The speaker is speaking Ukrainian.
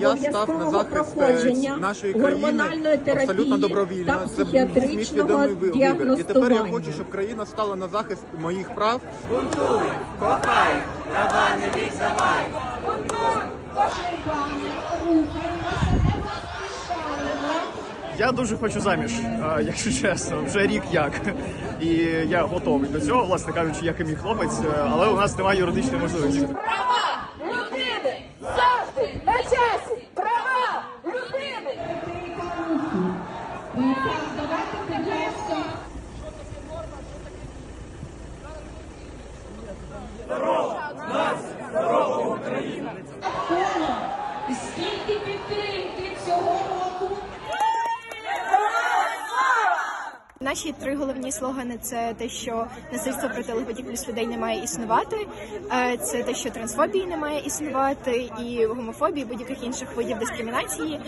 я став на захист е, нашої країни терапії абсолютно добровільно. Це був мій свідомий вибір. І тепер я хочу, щоб країна стала на захист моїх прав. Я дуже хочу заміж, е, якщо чесно, вже рік як. І я готовий до цього, власне кажучи, як і мій хлопець, е, але у нас немає юридичної можливості. Скільки підтримки цього року? Наші три головні слогани це те, що насильство проти ЛГБТ людей не має існувати, е, це те, що трансфобії не має існувати, і гомофобії, будь-яких інших видів дискримінації.